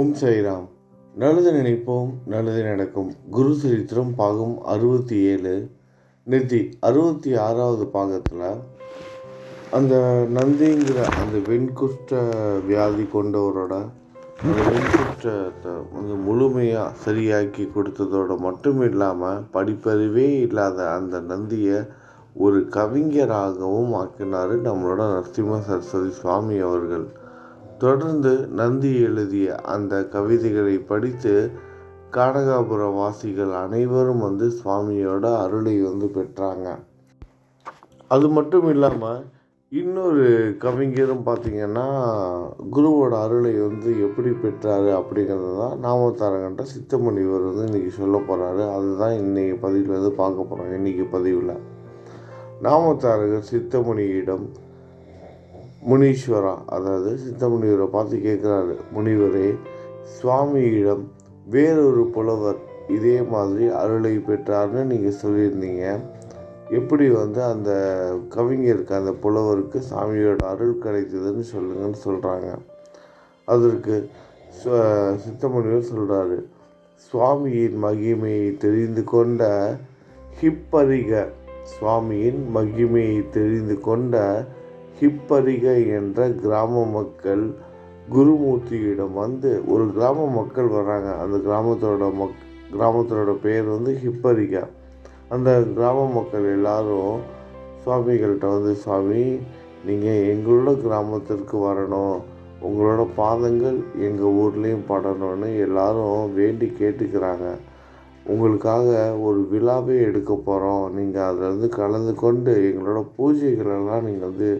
ஓம் சாய்ராம். நல்லது நினைப்போம் நல்லது நடக்கும். குரு சரித்திரம் பாகம் அறுபத்தி ஏழு. நிதி அறுபத்தி ஆறாவது பாகத்தில் அந்த நந்திங்கிற அந்த வெண்குஷ்ட வியாதி கொண்டவரோட அந்த வெண்குஷ்டத்தை வந்து முழுமையாக சரியாக்கி கொடுத்ததோட மட்டும் இல்லாமல் படிப்பறிவே இல்லாத அந்த நந்தியை ஒரு கவிஞராகவும் ஆக்கினார் நம்மளோட நரசிம்ம சரஸ்வதி சுவாமி அவர்கள். தொடர்ந்து நந்தி எழுதிய அந்த கவிதைகளை படித்து கானகாபுர வாசிகள் அனைவரும் வந்து சுவாமியோட அருளை வந்து பெற்றாங்க. அது மட்டும் இல்லாமல் இன்னொரு கவிஞரும் பார்த்திங்கன்னா குருவோட அருளை வந்து எப்படி பெற்றாரு அப்படிங்கிறது தான் நாமத்தாரங்கிட்ட சித்தமணிவர் வந்து இன்றைக்கி சொல்ல போகிறாரு அதுதான் இன்றைக்கி பதிவில் வந்து பார்க்க போகிறோம் இன்றைக்கி பதிவில் நாமத்தாரகர் சித்தமணியிடம் முனீஸ்வரா அதாவது சித்தமுனிவரை பார்த்து கேட்குறாரு முனிவரே சுவாமியிடம் வேறொரு புலவர் இதே மாதிரி அருளை பெற்றார்னு நீங்கள் சொல்லியிருந்தீங்க. எப்படி வந்து அந்த கவிஞருக்கு அந்த புலவருக்கு சாமியோட அருள் கிடைத்ததுன்னு சொல்லுங்கன்னு சொல்கிறாங்க அதற்கு சித்தமுனிவர் சொல்கிறாரு சுவாமியின் மகிமையை தெரிந்து கொண்ட ஹிப்பரிக சுவாமியின் மகிமையை தெரிந்து கொண்ட ஹிப்பரிகை என்ற கிராம மக்கள் குருமூர்த்தியிடம் வந்து ஒரு கிராம மக்கள் வராங்க. அந்த கிராமத்தோட மக் கிராமத்தோட பேர் வந்து ஹிப்பரிகா அந்த கிராம மக்கள் எல்லாரும் சுவாமிகள்கிட்ட வந்து சுவாமி நீங்கள் எங்களோட கிராமத்திற்கு வரணும். உங்களோட பாதங்கள் எங்கள் ஊர்லேயும் படணும்னு எல்லாரும் வேண்டி கேட்டுக்கிறாங்க. உங்களுக்காக ஒரு விழாவே எடுக்க போகிறோம் நீங்கள் அதில் வந்து கலந்து கொண்டு எங்களோட பூஜைகளெல்லாம் நீங்கள் வந்து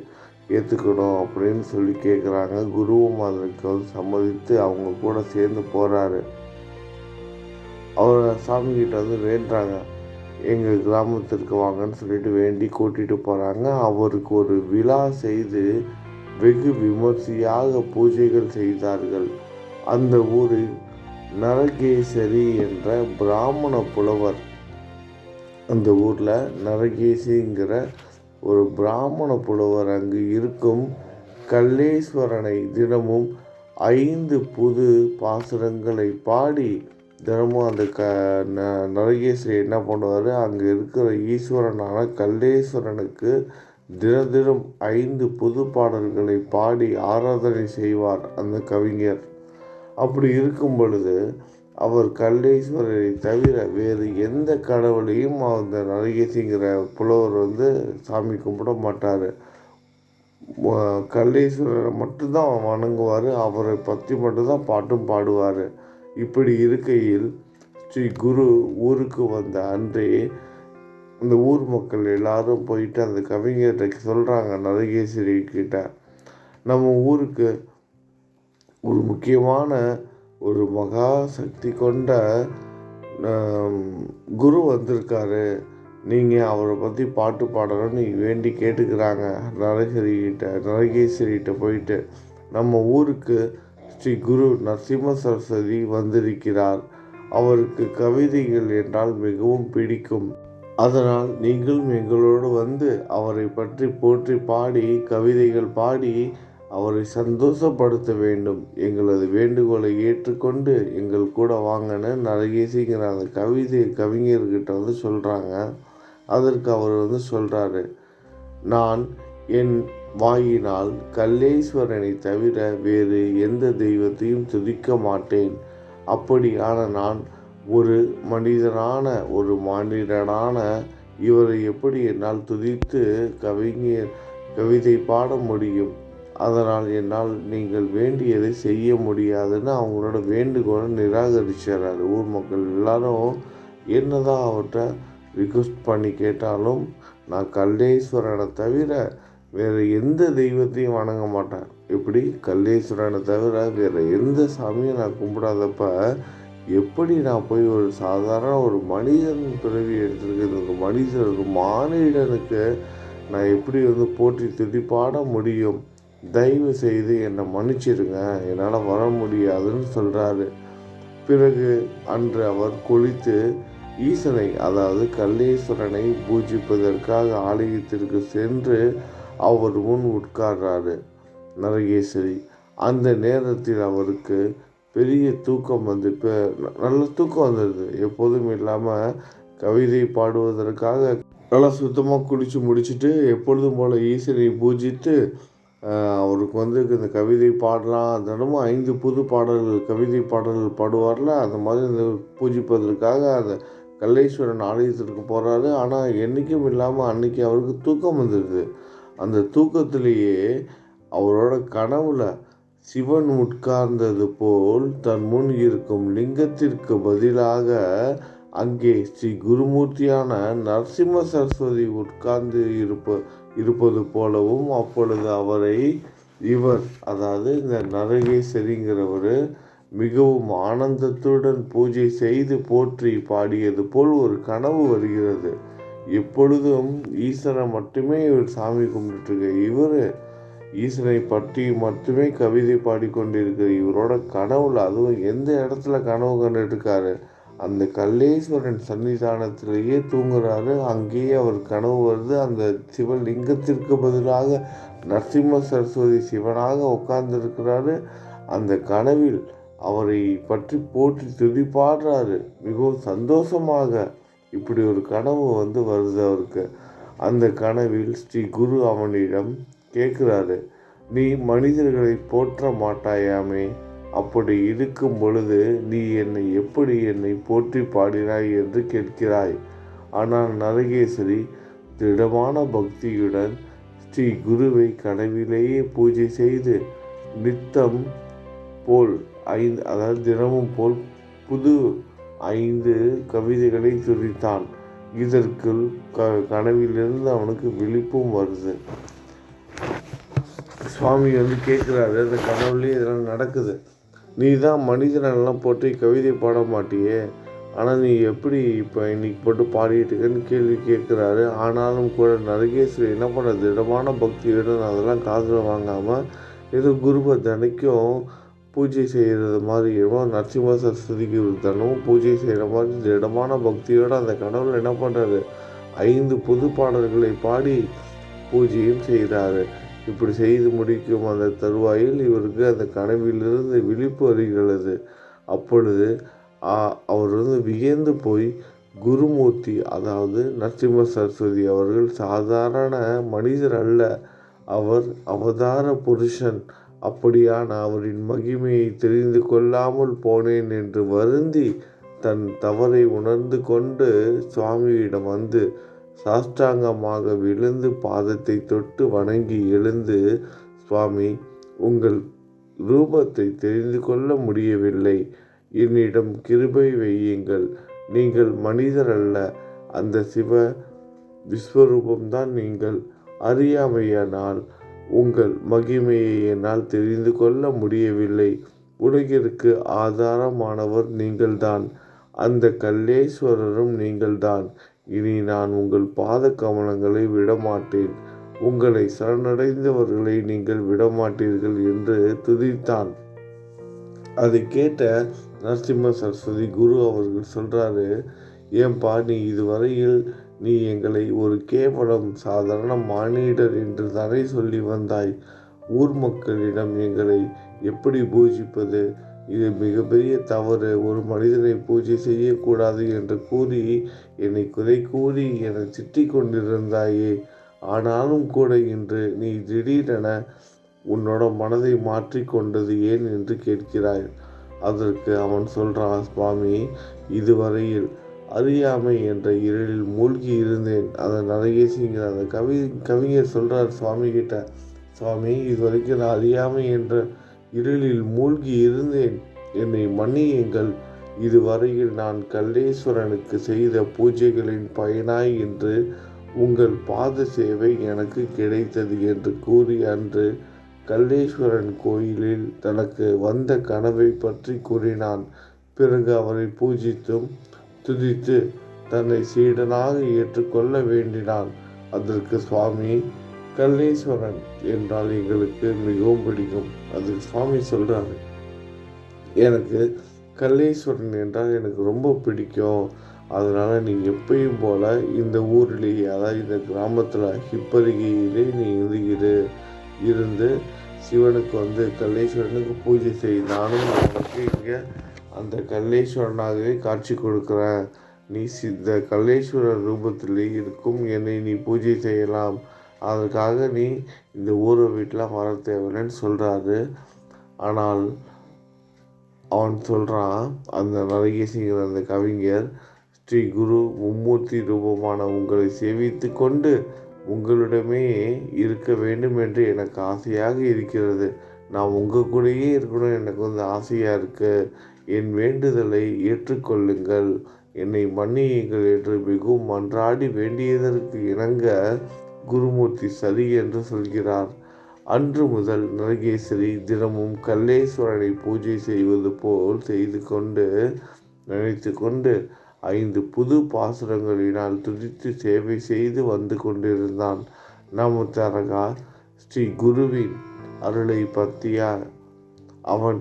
ஏற்றுக்கணும் அப்படின்னு சொல்லி கேட்குறாங்க குருவும் அதற்கு வந்து சம்மதித்து அவங்க கூட சேர்ந்து போகிறாரு அவர் சாமிக்கிட்ட வந்து வேண்டுறாங்க. எங்கள் கிராமத்திற்கு வாங்கன்னு சொல்லிட்டு வேண்டி கூட்டிகிட்டு போகிறாங்க அவருக்கு ஒரு விழா செய்து வெகு விமர்சையாக பூஜைகள் செய்தார்கள். அந்த ஊரில் நரகேசரி என்ற பிராமண புலவர். அந்த ஊரில் நரகேசிங்கிற ஒரு பிராமண புலவர் அங்கு இருக்கும் கல்லேஸ்வரனை தினமும் ஐந்து புது பாசுரங்களை பாடி தினமும் அந்த க நரகேஸ்வரி என்ன பண்ணுவார்? அங்கே இருக்கிற ஈஸ்வரனான கல்லேஸ்வரனுக்கு தின தினம் ஐந்து புது பாடல்களை பாடி ஆராதனை செய்வார் அந்த கவிஞர். அப்படி இருக்கும் பொழுது அவர் கல்லேஸ்வரரை தவிர வேறு எந்த கடவுளையும் அந்த நரகேசிங்கிற புலவர் வந்து சாமி கும்பிட மாட்டார். கல்லேஸ்வரரை மட்டும்தான் வணங்குவார். அவரை பற்றி மட்டும்தான் பாட்டும் பாடுவார். இப்படி இருக்கையில் ஸ்ரீ குரு ஊருக்கு வந்த அன்றே இந்த ஊர் மக்கள் எல்லாரும் போயிட்டு அந்த கவிஞர்கிட்ட சொல்கிறாங்க நரகேஸ்வரி கிட்ட. நம்ம ஊருக்கு ஒரு முக்கியமான ஒரு மகா சக்தி கொண்ட குரு வந்திருக்காரு. நீங்கள் அவரை பற்றி பாட்டு பாடணும்னு வேண்டி கேட்டுக்கிறாங்க. நரகிரிகிட்ட நரகேஸ்வரிகிட்ட போயிட்டு நம்ம ஊருக்கு ஸ்ரீ குரு நரசிம்ம சரஸ்வதி வந்திருக்கிறார். அவருக்கு கவிதைகள் என்றால் மிகவும் பிடிக்கும். அதனால் நீங்களும் எங்களோடு வந்து அவரை பற்றி போற்றி பாடி கவிதைகள் பாடி அவரை சந்தோஷப்படுத்த வேண்டும். எங்களது வேண்டுகோளை ஏற்றுக்கொண்டு எங்கள் கூட வாங்கன்னு நரகேசிங்கிற அந்த கவிதை கவிஞர்கிட்ட வந்து சொல்கிறாங்க அதற்கு அவர் வந்து சொல்கிறாரு நான் என் வாயினால் கல்லேஸ்வரனை தவிர வேறு எந்த தெய்வத்தையும் துதிக்க மாட்டேன். அப்படியான நான் ஒரு மனிதனான ஒரு மானிடனான இவரை எப்படி என்னால் துதித்து கவிஞர் கவிதை பாட முடியும்? அதனால் என்னால் நீங்கள் வேண்டியதை செய்ய முடியாதுன்னு அவங்களோட வேண்டுகோளை நிராகரிச்சிடறாரு ஊர் மக்கள் எல்லாரும் என்னதான் அவர்கிட்ட ரிக்வஸ்ட் பண்ணி கேட்டாலும் நான் கல்லேஸ்வரனை தவிர வேறு எந்த தெய்வத்தையும் வணங்க மாட்டேன். எப்படி? கல்லேஸ்வரனை தவிர வேறு எந்த சாமியும் நான் கும்பிடாதப்ப எப்படி நான் போய் ஒரு சாதாரண ஒரு மனிதன் பிறவி எடுத்திருக்கிறது? மனிதனுக்கு மானிடனுக்கு நான் எப்படி வந்து போற்றி துதிப்பாட முடியும்? தயவு செய்து என்னை மன்னிச்சிடுங்க. என்னால் வர முடியாதுன்னு சொல்கிறாரு பிறகு அன்று அவர் குளித்து ஈசனை அதாவது கல்லேஸ்வரனை பூஜிப்பதற்காக ஆலயத்திற்கு சென்று அவர் முன் உட்கார்றாரு. நரகேஸ்வரி அந்த நேரத்தில் அவருக்கு பெரிய தூக்கம் வந்து இப்போ நல்ல தூக்கம் வந்துடுது எப்போதும் இல்லாமல் கவிதை பாடுவதற்காக நல்லா சுத்தமாக குளித்து முடிச்சுட்டு எப்பொழுதும் போல் ஈசனை பூஜித்து அவருக்கு வந்து இந்த கவிதை பாடலாம். தினமும் ஐந்து புது பாடல்கள் கவிதை பாடல்கள் பாடுவார்ல அந்த மாதிரி இந்த பூஜிப்பதற்காக அந்த கல்லேஸ்வரன் ஆலயத்திற்கு போகிறாரு ஆனால் என்றைக்கும் இல்லாமல் அன்னைக்கு அவருக்கு தூக்கம் வந்துடுது அந்த தூக்கத்திலேயே அவரோட கனவுல சிவன் உட்கார்ந்தது போல் தன் முன் இருக்கும் லிங்கத்திற்கு பதிலாக அங்கே ஸ்ரீ குருமூர்த்தியான நரசிம்ம சரஸ்வதி உட்கார்ந்து இருப்ப இருப்பது போலவும் அப்பொழுது அவரை இவர் அதாவது இந்த நரகேசரிங்கிறவர் மிகவும் ஆனந்தத்துடன் பூஜை செய்து போற்றி பாடியது போல் ஒரு கனவு வருகிறது. எப்பொழுதும் ஈஸ்வரை மட்டுமே இவர் சாமி கும்பிட்டுருக்க இவர் ஈஸ்வரை பற்றி மட்டுமே கவிதை பாடிக்கொண்டிருக்கிற இவரோட கனவுல அதுவும் எந்த இடத்துல கனவு கண்டுட்டு இருக்காரு அந்த கல்லேஸ்வரன் சன்னிதானத்திலேயே தூங்குறாரு. அங்கேயே அவர் கனவு வருது. அந்த சிவலிங்கத்திற்கு பதிலாக நரசிம்ம சரஸ்வதி சிவனாக உட்கார்ந்துருக்கிறாரு. அந்த கனவில் அவரை பற்றி போற்றி துதிப்பாடுறாரு. மிகவும் சந்தோஷமாக இப்படி ஒரு கனவு வந்து வருது அவருக்கு. அந்த கனவில் ஸ்ரீ குரு அவனிடம் கேட்குறாரு நீ மனிதர்களை போற்ற மாட்டாயாமே? அப்படி இருக்கும் பொழுது நீ என்னை எப்படி என்னை போற்றி பாடினாய் என்று கேட்கிறாய். ஆனால் நரகேசரி திடமான பக்தியுடன் ஸ்ரீ குருவை கனவிலேயே பூஜை செய்து நித்தம் போல் ஐந்து அதாவது தினமும் போல் புது ஐந்து கவிதைகளை துரித்தான். இதற்குள் க கனவிலிருந்து அவனுக்கு விழிப்பும் வருது. சுவாமி வந்து கேட்குறாரு அந்த கனவுலேயே இதெல்லாம் நடக்குது. நீ தான் மனிதனெல்லாம் போட்டு கவிதை பாட மாட்டியே. ஆனால் நீ எப்படி இப்போ இன்னைக்கு போட்டு பாடிட்டு இருக்கேன்னு கேள்வி கேட்குறாரு. ஆனாலும் கூட நரகேஸ்வரி என்ன பண்ணுறது திடமான பக்தியுடன் அதெல்லாம் காதில் வாங்காமல் ஏதோ குருவை தினைக்கும் பூஜை செய்கிறது மாதிரியும் நரசிம்ம சரஸ்வதிக்கு தினமும் பூஜை செய்கிற மாதிரி திடமான பக்தியோடு அந்த கடவுள் என்ன பண்ணுறாரு ஐந்து புது பாடல்களை பாடி பூஜையும் செய்கிறாரு இப்படி செய்து முடிக்கும் அந்த தருவாயில் இவருக்கு அந்த கனவிலிருந்து விழிப்பு வருகிறது. அப்பொழுது அவர் வந்து வியந்து போய் குருமூர்த்தி அதாவது நரசிம்ம சரஸ்வதி அவர்கள் சாதாரண மனிதர் அல்ல அவர் அவதார புருஷன். அப்படியான அவரின் மகிமையை தெரிந்து கொள்ளாமல் போனேன் என்று வருந்தி தன் தவறை உணர்ந்து கொண்டு சுவாமியிடம் வந்து சாஷ்டாங்கமாக விழுந்து பாதத்தை தொட்டு வணங்கி எழுந்து சுவாமி உங்கள் ரூபத்தை தெரிந்து கொள்ள முடியவில்லை. என்னிடம் கிருபை வையுங்கள். நீங்கள் மனிதர் அல்ல அந்த சிவ விஸ்வரூபம்தான் நீங்கள். அறியாமையானால் உங்கள் மகிமையை என்னால் தெரிந்து கொள்ள முடியவில்லை. உலகிற்கு ஆதாரமானவர் நீங்கள்தான். அந்த கல்லேஸ்வரரும் நீங்கள்தான். இனி நான் உங்கள் பாத கமலங்களை விடமாட்டேன். உங்களை சரணடைந்தவர்களை நீங்கள் விடமாட்டீர்கள் என்று துதித்தான். அதை கேட்ட நரசிம்ம சரஸ்வதி குரு அவர்கள் சொல்கிறாரு ஏன்பா நீ இதுவரையில் நீ எங்களை ஒரு கேவலம் சாதாரண மானிடர் என்று தானே சொல்லி வந்தாய். ஊர் மக்களிடம் எங்களை எப்படி பூஜிப்பது? இது மிகப்பெரிய தவறு. ஒரு மனிதனை பூஜை செய்யக்கூடாது என்று கூறி என்னை குறை கூறி என திட்டிக் கொண்டிருந்தாயே. ஆனாலும் கூட இன்று நீ திடீரென உன்னோட மனதை மாற்றிக்கொண்டது ஏன் என்று கேட்கிறாய். அதற்கு அவன் சொல்றான் சுவாமி இதுவரையில் அறியாமை என்ற இருளில் மூழ்கி இருந்தேன். அந்த நரகேசிங்கிற அந்த கவி கவிஞர் சொல்றார் சுவாமி கிட்ட சுவாமி இதுவரைக்கும் நான் அறியாமை என்ற இருளில் மூழ்கி இருந்தேன். என்னை மன்னியுங்கள். இதுவரையில் நான் கல்லேஸ்வரனுக்கு செய்த பூஜைகளின் பயனாய் என்று உங்கள் பாத சேவை எனக்கு கிடைத்தது என்று கூறி அன்று கல்லேஸ்வரன் கோயிலில் தனக்கு வந்த கனவை பற்றி கூறினான். பிறகு அவரை பூஜித்தும் துதித்து தன்னை சீடனாக ஏற்றுக்கொள்ள வேண்டினான். அதற்கு சுவாமி கல்லேஸ்வரன் என்றால் எங்களுக்கு மிகவும் பிடிக்கும். அது சுவாமி சொல்கிறாரு எனக்கு கல்லேஸ்வரன் என்றால் எனக்கு ரொம்ப பிடிக்கும். அதனால் நீ எப்பயும் போல் இந்த ஊர்லேயே அதாவது இந்த கிராமத்தில் ஹிப்பருகையிலே நீ இருந்து இருந்து சிவனுக்கு வந்து கல்லேஸ்வரனுக்கு பூஜை செய். நானும் உனக்கு இங்கே அந்த கல்லேஸ்வரனாகவே காட்சி கொடுக்குறேன். நீ இந்த கல்லேஸ்வரர் ரூபத்திலே இருக்கும். என்னை நீ பூஜை செய்யலாம். அதற்காக நீ இந்த ஊரை வீட்டில் வர தேவையில்லைன்னு சொல்கிறாரு ஆனால் அவன் சொல்கிறான் அந்த நரகேசிங்கிற அந்த கவிஞர் ஸ்ரீ குரு மும்மூர்த்தி ரூபமான உங்களை சேவித்து கொண்டு உங்களிடமே இருக்க வேண்டும் என்று எனக்கு ஆசையாக இருக்கிறது. நான் உங்கள் கூடயே இருக்கணும் எனக்கு வந்து ஆசையாக இருக்குது என் வேண்டுதலை ஏற்றுக்கொள்ளுங்கள். என்னை மன்னியுங்கள் என்று மிகவும் மன்றாடி வேண்டியதற்கு இணங்க குருமூர்த்தி சரி என்று சொல்கிறார். அன்று முதல் நரகேசரி தினமும் கல்லேஸ்வரனை பூஜை செய்வது போல் செய்து கொண்டு நினைத்து கொண்டு ஐந்து புது பாசுரங்களினால் துதித்து சேவை செய்து வந்து கொண்டிருந்தான். நம தரகா ஸ்ரீ குருவின் அருளை பற்றியா அவன்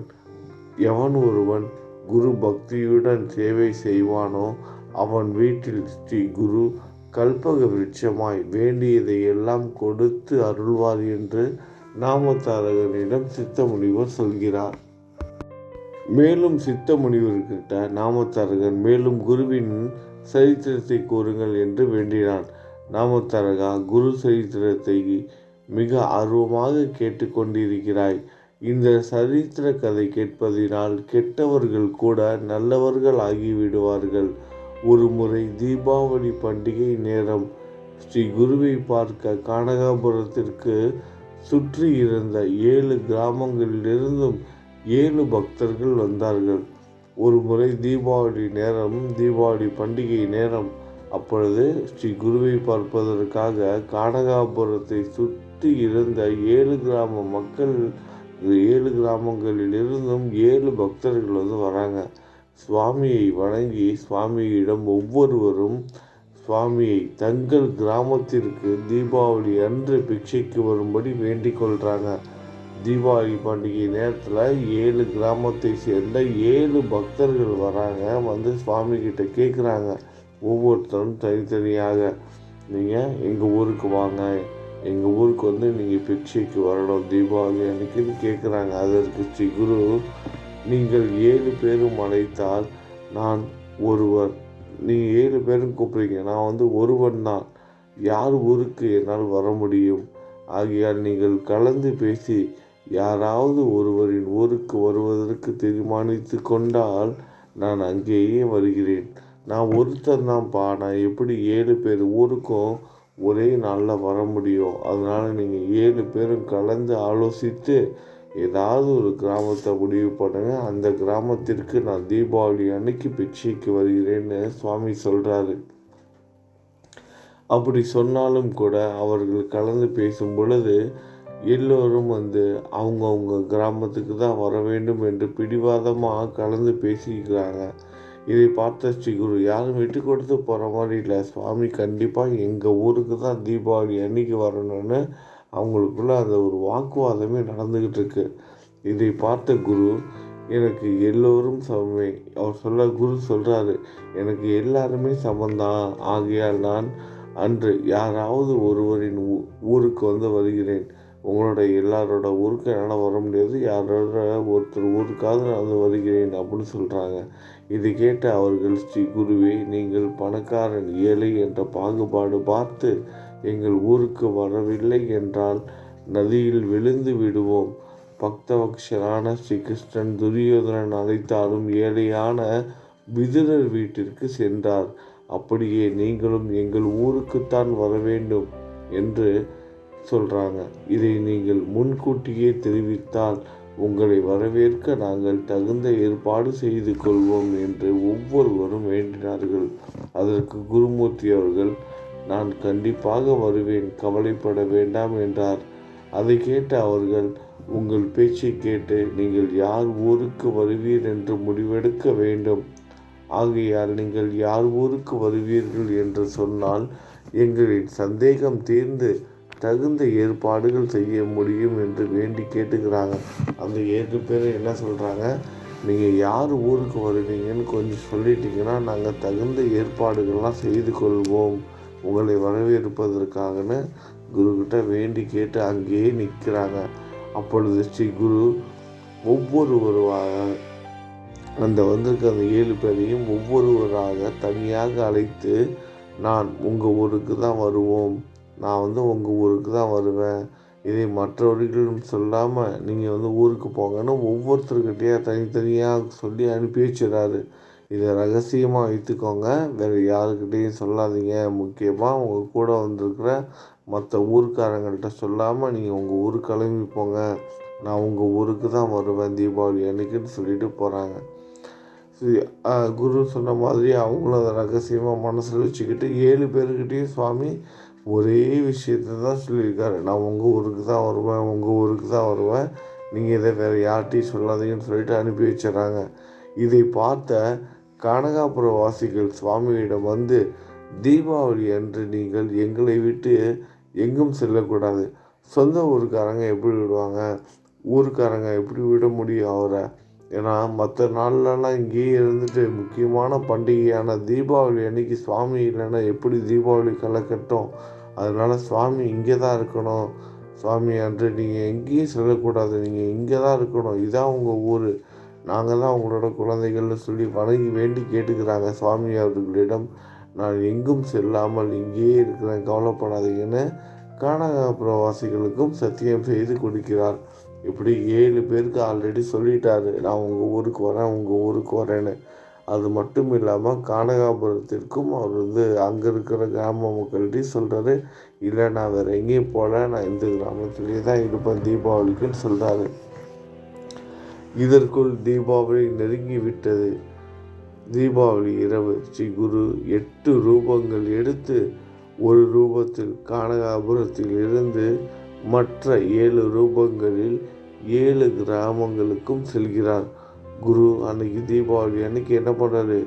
எவன் ஒருவன் குரு பக்தியுடன் சேவை செய்வானோ அவன் வீட்டில் ஸ்ரீ குரு கல்பக விருட்சமாய் வேண்டியதை எல்லாம் கொடுத்து அருள்வார் என்று நாமத்தாரகனிடம் சித்த முனிவர் சொல்கிறார். மேலும் சித்த முனிவர்கிட்ட நாமத்தாரகன் மேலும் குருவின் சரித்திரத்தை கூறுங்கள் என்று வேண்டினான். நாமத்தாரகா குரு சரித்திரத்தை மிக ஆர்வமாக கேட்டுக்கொண்டிருக்கிறாய். இந்த சரித்திர கதை கேட்பதினால் கெட்டவர்கள் கூட நல்லவர்கள் ஆகிவிடுவார்கள் ஒரு முறை தீபாவளி பண்டிகை நேரம் ஸ்ரீ குருவை பார்க்க கானகாபுரத்திற்கு சுற்றி இருந்த ஏழு கிராமங்களிலிருந்தும் ஏழு பக்தர்கள் வந்தார்கள். ஒரு முறை தீபாவளி நேரம் தீபாவளி பண்டிகை நேரம். அப்பொழுது ஸ்ரீ குருவை பார்ப்பதற்காக கானகாபுரத்தை சுற்றி இருந்த ஏழு கிராம மக்கள் ஏழு கிராமங்களிலிருந்தும் ஏழு பக்தர்கள் வந்து வராங்க. சுவாமியை வணங்கி சுவாமியிடம் ஒவ்வொருவரும் சுவாமியை தங்கள் கிராமத்திற்கு தீபாவளி அன்று பிக்ஷைக்கு வரும்படி வேண்டிக் கொள்கிறாங்க தீபாவளி பண்டிகை நேரத்தில் ஏழு கிராமத்தை சேர்ந்த ஏழு பக்தர்கள் வராங்க. வந்து சுவாமி கிட்ட கேட்குறாங்க ஒவ்வொருத்தரும் தனித்தனியாக நீங்கள் எங்கள் ஊருக்கு வாங்க. எங்கள் ஊருக்கு வந்து நீங்கள் பிக்ஷைக்கு வரணும். தீபாவளி அன்னைக்குன்னு கேட்குறாங்க அதற்கு ஸ்ரீ குரு நீங்கள் ஏழு பேரும் அழைத்தால் நான் ஒருவர். நீங்கள் ஏழு பேரும் கூப்பிடுறீங்க நான் வந்து ஒருவன் தான். யார் ஊருக்கு என்னால் வர முடியும்? ஆகையால் நீங்கள் கலந்து பேசி யாராவது ஒருவரின் ஊருக்கு வருவதற்கு தீர்மானித்து கொண்டால் நான் அங்கேயே வருகிறேன். நான் ஒருத்தர் தான்ப்பா நான் எப்படி ஏழு பேர் ஊருக்கும் ஒரே நாளில் வர முடியும்? அதனால் நீங்கள் ஏழு பேரும் கலந்து ஆலோசித்து ஏதாவது ஒரு கிராமத்தை முடிவு பண்ணுங்க. அந்த கிராமத்திற்கு நான் தீபாவளி அன்னைக்கு பிக்ஷைக்கு வருகிறேன்னு சுவாமி சொல்கிறாரு அப்படி சொன்னாலும் கூட அவர்கள் கலந்து பேசும் பொழுது எல்லோரும் வந்து அவங்கவுங்க கிராமத்துக்கு தான் வர வேண்டும் என்று பிடிவாதமாக கலந்து பேசிக்கிறாங்க இதை பார்த்த ஸ்ரீ குரு யாரும் விட்டு கொடுத்து போகிற மாதிரி இல்லை. சுவாமி கண்டிப்பாக எங்கள் ஊருக்கு தான் தீபாவளி அன்னைக்கு வரணும்னு அவங்களுக்குள்ள அந்த ஒரு வாக்குவாதமே நடந்துக்கிட்டு இருக்கு இதை பார்த்த குரு எனக்கு எல்லோரும் சமமே. அவர் சொல்ல குரு சொல்கிறாரு எனக்கு எல்லாருமே சமந்தான் ஆகையால் நான் அன்று யாராவது ஒருவரின் ஊருக்கு வந்து வருகிறேன். உங்களோட எல்லாரோட ஊருக்கு என்னால் வர முடியாது. யாரோட ஒருத்தர் ஊருக்காவது நான் வந்து வருகிறேன் அப்படின்னு சொல்கிறாங்க இது கேட்ட அவர்கள் ஸ்ரீ குருவே நீங்கள் பணக்காரன் ஏழை என்ற பாகுபாடு பார்த்து எங்கள் ஊருக்கு வரவில்லை என்றால் நதியில் விழுந்து விடுவோம். பக்தவக்ஷரான ஸ்ரீ கிருஷ்ணன் துரியோதனன் அழைத்தாலும் ஏழையான விதுரர் வீட்டிற்கு சென்றார். அப்படியே நீங்களும் எங்கள் ஊருக்குத்தான் வர வேண்டும் என்று சொல்கிறாங்க இதை நீங்கள் முன்கூட்டியே தெரிவித்தால் உங்களை வரவேற்க நாங்கள் தகுந்த ஏற்பாடு செய்து கொள்வோம் என்று ஒவ்வொருவரும் வேண்டினார்கள். அதற்கு குருமூர்த்தி அவர்கள் நான் கண்டிப்பாக வருவேன் கவலைப்பட வேண்டாம் என்றார். அதை கேட்ட அவர்கள் உங்கள் பேச்சை கேட்டு நீங்கள் யார் ஊருக்கு வருவீர் என்று முடிவெடுக்க வேண்டும். ஆகையால் நீங்கள் யார் ஊருக்கு வருவீர்கள் என்று சொன்னால் எங்களின் சந்தேகம் தீர்ந்து தகுந்த ஏற்பாடுகள் செய்ய முடியும் என்று வேண்டி கேட்டுக்கிறாங்க அந்த ஏழு பேர் என்ன சொல்கிறாங்க நீங்கள் யார் ஊருக்கு வருவீங்கன்னு கொஞ்சம் சொல்லிட்டீங்கன்னா நாங்கள் தகுந்த ஏற்பாடுகள்லாம் செய்து கொள்வோம். உங்களை வரவேற்பதற்காகன்னு குருக்கிட்ட வேண்டி கேட்டு அங்கேயே நிற்கிறாங்க. அப்பொழுது ஸ்ரீ குரு ஒவ்வொருவருவாக அந்த வந்திருக்க அந்த ஏழு பேரையும் ஒவ்வொருவராக தனியாக அழைத்து நான் உங்கள் ஊருக்கு தான் வருவோம். நான் வந்து உங்கள் ஊருக்கு தான் வருவேன். இதை மற்றவர்களும் சொல்லாமல் நீங்கள் வந்து ஊருக்கு போங்கன்னு ஒவ்வொருத்தருக்கிட்டேயே தனித்தனியாக சொல்லி அனுப்பி வச்சிடறாரு இதை ரகசியமாக வைத்துக்கோங்க வேறு யாருக்கிட்டேயும் சொல்லாதீங்க. முக்கியமாக உங்கள் கூட வந்திருக்கிற மற்ற ஊருக்காரங்கள்ட்ட சொல்லாமல் நீங்கள் உங்கள் ஊர் கிளம்பி போங்க. நான் உங்கள் ஊருக்கு தான் வருவேன் தீபாவளி அன்னைக்குன்னு சொல்லிட்டு போகிறாங்க குரு சொன்ன மாதிரி அவங்களும் அதை ரகசியமாக மனசில் வச்சுக்கிட்டு ஏழு பேருக்கிட்டேயும் சுவாமி ஒரே விஷயத்த தான் சொல்லியிருக்காரு. நான் உங்கள் ஊருக்கு தான் வருவேன் உங்கள் ஊருக்கு தான் வருவேன். நீங்கள் இதை வேறு யார்கிட்டையும் சொல்லாதீங்கன்னு சொல்லிட்டு அனுப்பி வச்சிடறாங்க. இதை பார்த்த கனகாபுர வாசிகள் சுவாமியிடம் வந்து தீபாவளி அன்று நீங்கள் எங்களை விட்டு எங்கும் செல்லக்கூடாது. சொந்த ஊருக்காரங்க எப்படி விடுவாங்க? ஊருக்காரங்க எப்படி விட முடியும் அவரை? ஏன்னா மற்ற நாள்லலாம் இங்கேயே இருந்துட்டு முக்கியமான பண்டிகையான தீபாவளி அன்னைக்கு சுவாமி இல்லைன்னா எப்படி தீபாவளி கலக்கட்டும் அதனால் சுவாமி இங்கே தான் இருக்கணும். சுவாமி அன்று நீங்கள் எங்கேயும் செல்லக்கூடாது. நீங்கள் இங்கே தான் இருக்கணும். இதான் உங்கள் ஊர். நாங்கள் தான் உங்களோட குழந்தைகள்னு சொல்லி வணங்கி வேண்டி கேட்டுக்கிறாங்க சுவாமி அவர்களிடம். நான் எங்கும் செல்லாமல் இங்கேயே இருக்கிறேன் கவலைப்படாதீங்கன்னு கானகப்புறவாசிகளுக்கும் சத்தியம் செய்து கொடுக்கிறார். இப்படி ஏழு பேருக்கு ஆல்ரெடி சொல்லிட்டாரு. நான் உங்கள் ஊருக்கு வரேன் உங்கள் ஊருக்கு வரேன்னு. அது மட்டும் இல்லாமல் கானகாபுரத்திற்கும் அவர் வந்து அங்கே இருக்கிற கிராம மக்கள்கிட்டையும் சொல்கிறாரு இல்லை நான் வேறு எங்கேயும் போகல நான் இந்த கிராமத்துலேயே தான் இருப்பேன் தீபாவளிக்குன்னு சொல்கிறாரு இதற்குள் தீபாவளி நெருங்கி விட்டது தீபாவளி இரவு. ஸ்ரீ குரு எட்டு ரூபங்கள் எடுத்து ஒரு ரூபத்தில் கானகாபுரத்தில் இருந்து மற்ற ஏழு ரூபங்களில் ஏழு கிராமங்களுக்கும் செல்கிறார். குரு அன்னைக்கு தீபாவளி அன்னைக்கு என்ன பண்ணுறாரு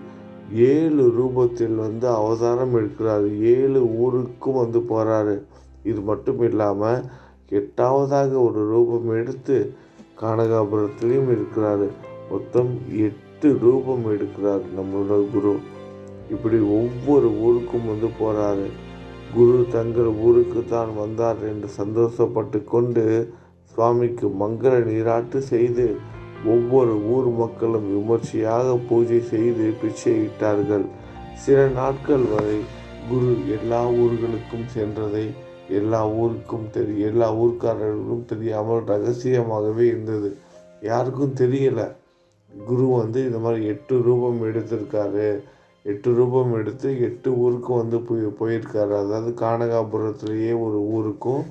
ஏழு ரூபத்தில் வந்து அவதாரம் எடுக்கிறாரு. ஏழு ஊருக்கும் வந்து போகிறாரு இது மட்டும் இல்லாமல் எட்டாவதாக ஒரு ரூபம் எடுத்து கானகாபுரத்திலையும் இருக்கிறாரு. மொத்தம் எட்டு ரூபம் எடுக்கிறார் நம்மளோட குரு. இப்படி ஒவ்வொரு ஊருக்கும் வந்து போகிறாரு குரு தங்கள் ஊருக்கு தான் வந்தார் என்று சந்தோஷப்பட்டு கொண்டு சுவாமிக்கு மங்கள நீராட்டு செய்து ஒவ்வொரு ஊர் மக்களும் விமர்சையாக பூஜை செய்து பிச்சையிட்டார்கள் சில நாட்கள் வரை குரு எல்லா ஊர்களுக்கும் சென்றதை எல்லா ஊருக்கும் தெரிய எல்லா ஊர்க்காரர்களுக்கும் தெரியாமல் ரகசியமாகவே இருந்தது. யாருக்கும் தெரியலை. குரு வந்து இந்த மாதிரி எட்டு ரூபம் எடுத்திருக்காரு. எட்டு ரூபம் எடுத்து எட்டு ஊருக்கு வந்து போய் போயிருக்காரு. அதாவது கானகாபுரத்துலேயே ஒரு ஊருக்கும்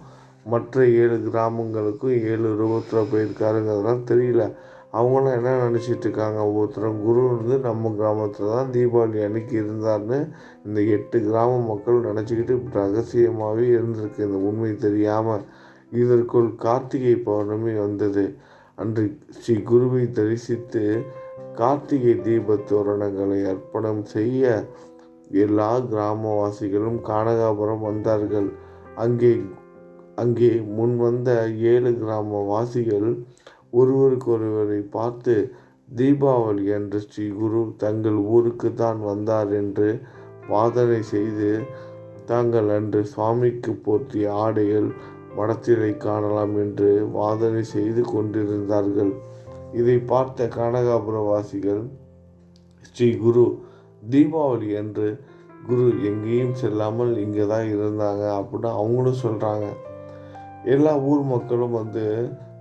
மற்ற ஏழு கிராமங்களுக்கும் ஏழு ரூபத்தில் போயிருக்காருங்கிறதெல்லாம் தெரியல. அவங்களாம் என்ன நினச்சிட்டு இருக்காங்க? ஒவ்வொருத்தரும் குரு வந்து நம்ம கிராமத்தில் தான் தீபாவளி அன்னைக்கு இருந்தார்னு இந்த எட்டு கிராம மக்கள் நினச்சிக்கிட்டு ரகசியமாகவே இருந்திருக்கு. இந்த உண்மை தெரியாமல் இதற்குள் கார்த்திகை பௌர்ணமி வந்தது. அன்று ஸ்ரீ குருவை தரிசித்து கார்த்திகை தீப தோரணங்களை அர்ப்பணம் செய்ய எல்லா கிராமவாசிகளும் கானகாபுரம் வந்தார்கள். அங்கே அங்கே முன் வந்த ஏழு கிராம வாசிகள் ஒருவருக்கொருவரை பார்த்து தீபாவளி அன்று ஸ்ரீ குரு தங்கள் ஊருக்கு தான் வந்தார் என்று வாதனை செய்து தாங்கள் அன்று சுவாமிக்கு போர்த்திய ஆடைகள் மடத்திலை காணலாம் என்று வாதனை செய்து கொண்டிருந்தார்கள். இதை பார்த்த கனகாபுரவாசிகள் ஸ்ரீ குரு தீபாவளி அன்று குரு எங்கேயும் செல்லாமல் இங்கே தான் இருந்தாங்க அப்படின்னு அவங்களும் சொல்கிறாங்க எல்லா ஊர் மக்களும் வந்து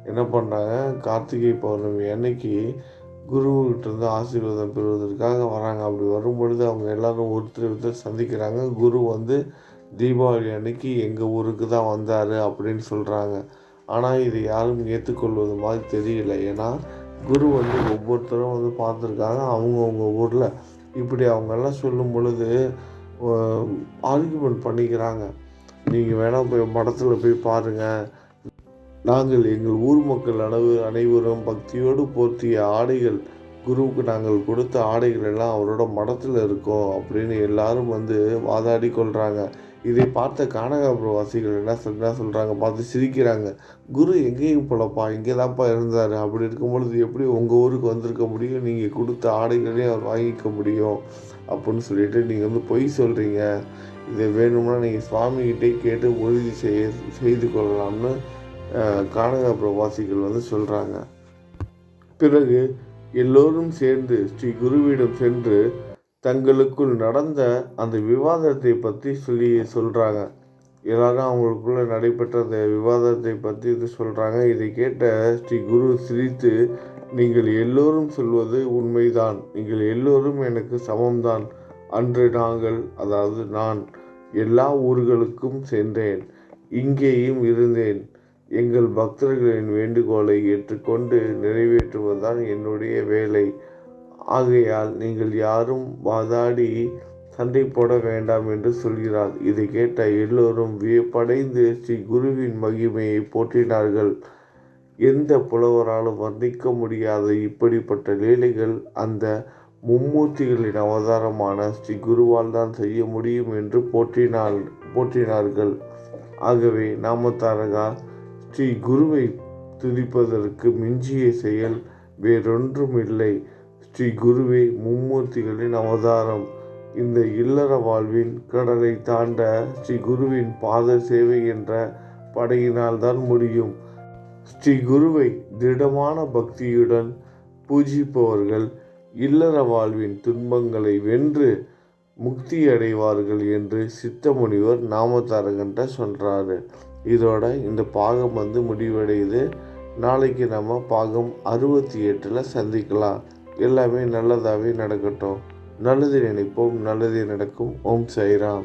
என்ன பண்ணுறாங்க கார்த்திகை பௌர்ணமி அன்னைக்கு குருவிட்டிருந்து ஆசீர்வாதம் பெறுவதற்காக வராங்க. அப்படி வரும்பொழுது அவங்க எல்லாரும் ஒருத்தர் ஒருத்தர் சந்திக்கிறாங்க. குரு வந்து தீபாவளி அன்னைக்கு எங்கள் ஊருக்கு தான் வந்தார் அப்படின்னு சொல்கிறாங்க ஆனால் இதை யாரும் ஏற்றுக்கொள்வது மாதிரி தெரியல. ஏன்னா குரு வந்து ஒவ்வொருத்தரும் வந்து பார்த்துருக்காங்க. அவங்கவுங்க ஊரில். இப்படி அவங்கெல்லாம் சொல்லும் பொழுது ஆர்குமெண்ட் பண்ணிக்கிறாங்க. நீங்கள் வேணால் போய் மடத்தில் போய் பாருங்கள் நாங்கள் எங்கள் ஊர் மக்கள் அளவு அனைவரும் பக்தியோடு போர்த்திய ஆடைகள் குருவுக்கு நாங்கள் கொடுத்த ஆடைகள் எல்லாம் அவரோட மடத்தில் இருக்கோம் அப்படின்னு எல்லாரும் வந்து வாதாடி கொள்கிறாங்க இதை பார்த்த கானகாபுரவாசிகள் என்ன என்ன சொல்கிறாங்க பார்த்து சிரிக்கிறாங்க. குரு எங்கேயும் போலப்பா இங்கே தான்ப்பா இருந்தார். அப்படி இருக்கும் பொழுது எப்படி உங்கள் ஊருக்கு வந்திருக்க முடியும்? நீங்கள் கொடுத்த ஆடைகளையும் அவர் வாங்கிக்க முடியும் அப்படின்னு சொல்லிட்டு நீங்கள் வந்து பொய் சொல்கிறீங்க இதை வேணும்னா நீங்கள் சுவாமிகிட்டே கேட்டு உறுதி செய்ய செய்து கொள்ளலாம்னு கானகப்புரவாசிகள் வந்து சொல்கிறாங்க பிறகு எல்லோரும் சேர்ந்து ஸ்ரீ குருவிடம் சென்று தங்களுக்குள் நடந்த அந்த விவாதத்தை பற்றி சொல்லி சொல்கிறாங்க எல்லாரும் அவங்களுக்குள்ளே நடைபெற்ற அந்த விவாதத்தை பற்றி இது சொல்கிறாங்க இதை கேட்ட ஸ்ரீ குரு சிரித்து நீங்கள் எல்லோரும் சொல்வது உண்மைதான். நீங்கள் எல்லோரும் எனக்கு சமம்தான். அன்று நாங்கள் அதாவது நான் எல்லா ஊர்களுக்கும் சென்றேன். இங்கேயும் இருந்தேன். எங்கள் பக்தர்களின் வேண்டுகோளை ஏற்றுக்கொண்டு நிறைவேற்றுவதுதான் என்னுடைய வேலை. ஆகையால் நீங்கள் யாரும் வாதாடி சண்டை போட வேண்டாம் என்று சொல்கிறார். இதை கேட்ட எல்லோரும் வியப்படைந்து ஸ்ரீ குருவின் மகிமையை போற்றினார்கள். எந்த புலவராலும் வர்ணிக்க முடியாத இப்படிப்பட்ட லீலைகள் அந்த மும்மூர்த்திகளின் அவதாரமான ஸ்ரீ குருவால் தான் செய்ய முடியும் என்று போற்றினால் போற்றினார்கள். ஆகவே நாமத்தாரகா ஸ்ரீ குருவை துதிப்பதற்கு மிஞ்சிய செயல் வேறொன்றும் இல்லை ஸ்ரீ குருவே மும்மூர்த்திகளின் அவதாரம். இந்த இல்லற வாழ்வின் கடலை தாண்ட ஸ்ரீ குருவின் பாத சேவை என்ற படையினால் தான் முடியும். ஸ்ரீ குருவை திருடமான பக்தியுடன் பூஜிப்பவர்கள் இல்லற வாழ்வின் துன்பங்களை வென்று முக்தி அடைவார்கள் என்று சித்த முனிவர் நாமத்தாரகன்ட்ட சொல்கிறாரு இதோட இந்த பாகம் வந்து முடிவடையுது. நாளைக்கு நம்ம பாகம் அறுபத்தி எட்டில் சந்திக்கலாம். எல்லாமே நல்லதாகவே நடக்கட்டும். நல்லது நினைப்போம் நல்லதே நடக்கும். ஓம் சைராம்